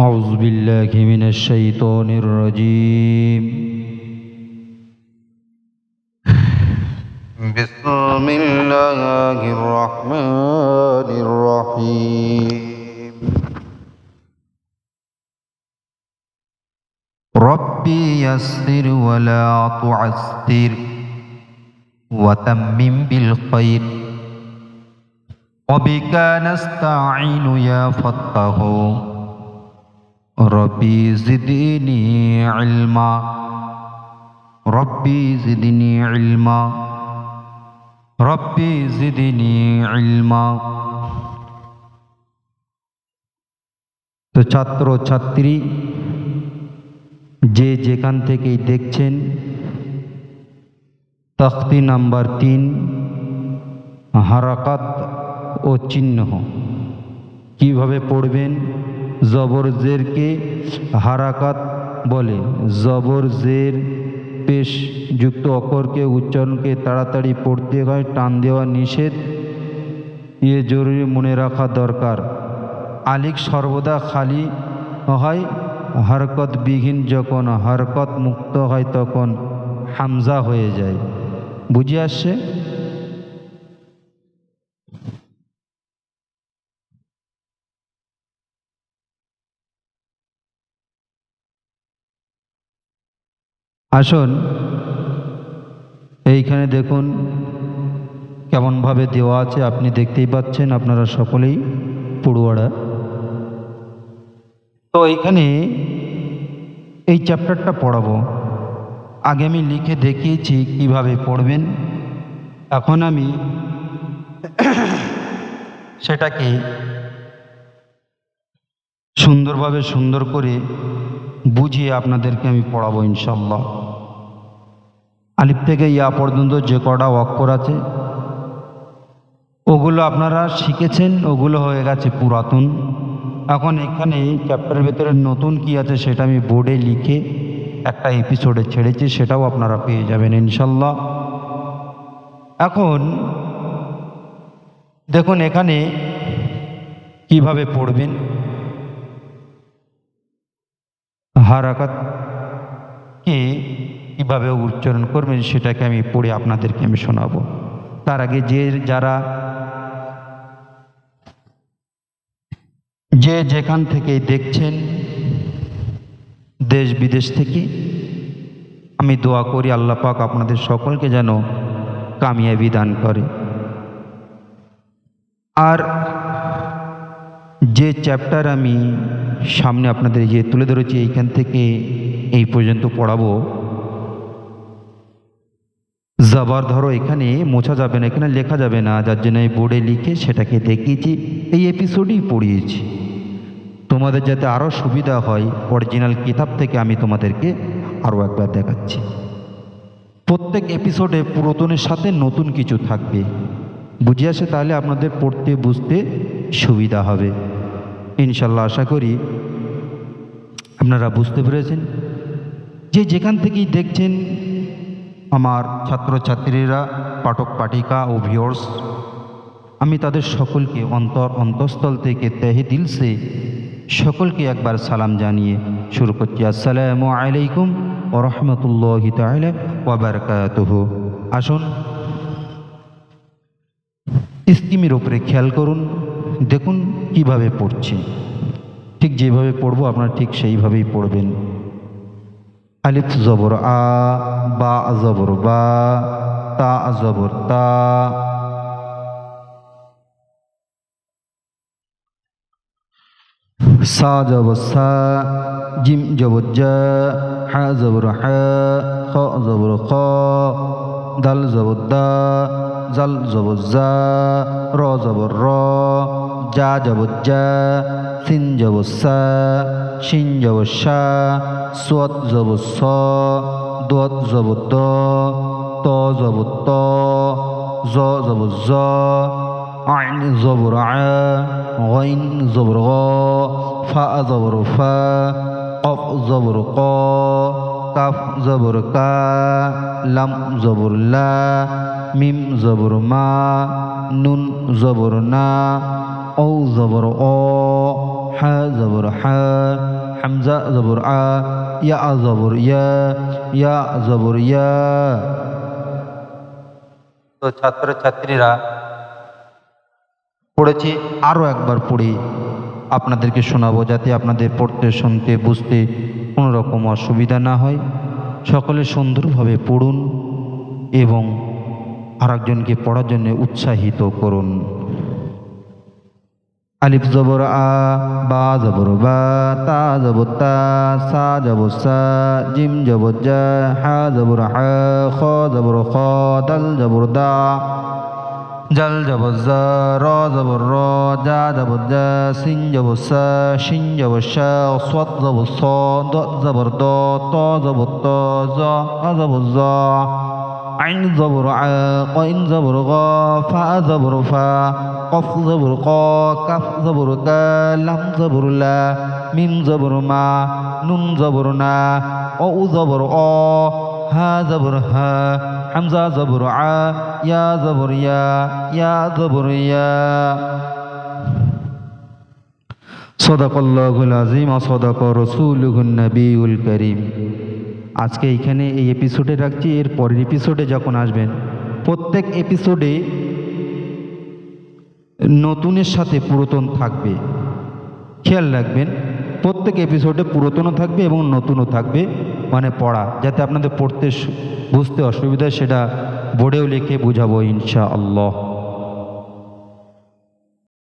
أعوذ بالله من الشيطان الرجيم. بسم الله الرحمن الرحيم. ربي يسر ولا تعسر وتمم بالخير. وبك نستعين يا فتاه রবি জিদিনি ইলমা, রব্বি জিদিনি আলমা জিদিনি তো ছাত্র ছাত্রী, যে যেখান থেকেই দেখছেন, তখতি নাম্বার তিন, হারাকাত ও চিহ্ন। কীভাবে পড়বেন? জবর জেরকে হারাকাত বলে। জবর জের পেশ যুক্ত অক্ষরকে, উচ্চারণকে তাড়াতাড়ি পড়তে হয়, টান দেওয়া নিষেধ। ইয়ে জরুরি মনে রাখা দরকার। আলিক সর্বদা খালি হয় হরকত বিহীন যখন হরকত মুক্ত হয় তখন হামজা হয়ে যায়। বুঝে আসছে? আসুন, এইখানে দেখুন কেমনভাবে দেওয়া আছে। আপনি দেখতেই পাচ্ছেন আপনারা সকলেই পড়ুয়ারা। তো এইখানে এই চ্যাপ্টারটা পড়াবো। আগে আমি লিখে দেখিয়েছি কীভাবে পড়বেন। এখন আমি সেটাকে সুন্দরভাবে সুন্দর করে বুঝিয়ে আপনাদেরকে আমি পড়াবো ইনশাল্লাহ আলিফ থেকে ইয়া পর্যন্ত যে কটা অক্ষর আছে, ওগুলো আপনারা শিখেছেন, ওগুলো হয়ে গেছে পুরাতন। এখন এখানে চ্যাপ্টারের ভেতরে নতুন কি আছে সেটা আমি বোর্ডে লিখে একটা এপিসোডে ছেড়েছি, সেটাও আপনারা পেয়ে যাবেন ইনশাল্লাহ এখন দেখুন এখানে কীভাবে পড়বেন। হারাকাতকে কীভাবে উচ্চারণ করবেন সেটাকে আমি পড়ে আপনাদেরকে আমি শোনাবো। তার আগে যে যারা যে যেখান থেকে দেখছেন দেশ বিদেশ থেকে, আমি দোয়া করি আল্লাহ পাক আপনাদের সকলকে যেন কামিয়াবি দান করে। আর যে চ্যাপ্টার আমি সামনে আপনাদের যে তুলে ধরেছি, এইখান থেকে এই পর্যন্ত পড়াবো। জাবার ধরো, এখানে মোছা যাবে না, এখানে লেখা যাবে না, যার জন্য আমি বোর্ডে লিখে সেটাকে দেখিয়েছি, এই এপিসোডেই পড়িয়েছি। তোমাদের যাতে আরও সুবিধা হয় অরিজিনাল কিতাব থেকে আমি তোমাদেরকে আরও একবার দেখাচ্ছি। প্রত্যেক এপিসোডে পুরাতনের সাথে নতুন কিছু থাকবে। বুঝে আসে তাহলে আপনাদের পড়তে বুঝতে সুবিধা হবে। ইনশাল্লাহ আশা করি আপনারা বুঝতে পেরেছেন। যে যেখান থেকেই দেখছেন আমার ছাত্রছাত্রীরা, পাঠক পাঠিকা ও ভিওর্স আমি তাদের সকলকে অন্তর অন্তঃস্থল থেকে তেহে দিলসে সকলকে একবার সালাম জানিয়ে শুরু করছি। আসসালামু আলাইকুম ও রহমতুল্লাহ তাহলে ওয়াবারকাতুহু আসুন স্কিমের ওপরে খেয়াল করুন। দেখুন কীভাবে পড়ছি। ঠিক যেভাবে পড়ব আপনারা ঠিক সেইভাবেই পড়বেন। আলিফ জবর আ, বা জবর বা, তা জবর তা। সা জবর সা, জিম জবর জা, হা জবর হা, খ জবর খ, দাল জবর দা। জাল জবজ্জা র জবর র যা জবজ্জা সিন জবসা শিন জবসা সোয়াত জবস দত জবদ ত জবত জ জবজ আইন জবর আইন জবর গ, ফা জবর ফা, কফ জবর ক, কাফ জবর কা, লাম জবর লা মিম জবর মা, নুন জবর না ও জবর অ, হা জবর হামজা জবর আ, ইয়া জবর ইয়া ইয়া জবর ইয়া। তো ছাত্রছাত্রীরা পড়েছি আরও একবার পড়ে, আপনাদেরকে শোনাবো যাতে আপনাদের পড়তে, শুনতে, বুঝতে কোনো রকম অসুবিধা না হয়। সকলে সুন্দরভাবে পড়ুন এবং আরেকজনকে পড়ার জন্য উৎসাহিত করুন। আলিফ জবর আ, বা জবর বা, তা জবর তা, সা জবর সা, জিম জবর জা, হা জবর হা, খ জবর খ, দাল জবর দা, জাল জবর জা, র জবর র, জা জবর জা, সিন জবর সা, শিন জবর শা সৎ জবর স, দ জবর দ, ত জবর ত, জ, আ জবর জ। আইন জবর আ কইন জবর গ ফা জবর ফা কফ জবর ক কাফ জবর কা লাম জবর লা মিম জবর মা নুন জবর না ও জবর অ হা জবর হা হামজা জবর আ ইয়া জবর ইয়া ইয়া জবর ইয়া সদাকল্লাহুল আজিম অসদাক রসুলহুন নবীউল করিম আজকে এইখানে এই এপিসোডে রাখছি, এর পরের এপিসোডে যখন আসবেন, প্রত্যেক এপিসোডে নতুনের সাথে পুরাতন থাকবে। খেয়াল রাখবেন, প্রত্যেক এপিসোডে পুরাতনও থাকবে এবং নতুনও থাকবে মানে পড়া, যাতে আপনাদের পড়তে বুঝতে অসুবিধা সেটা বোর্ডেও লিখে বুঝাবো ইনশা আল্লাহ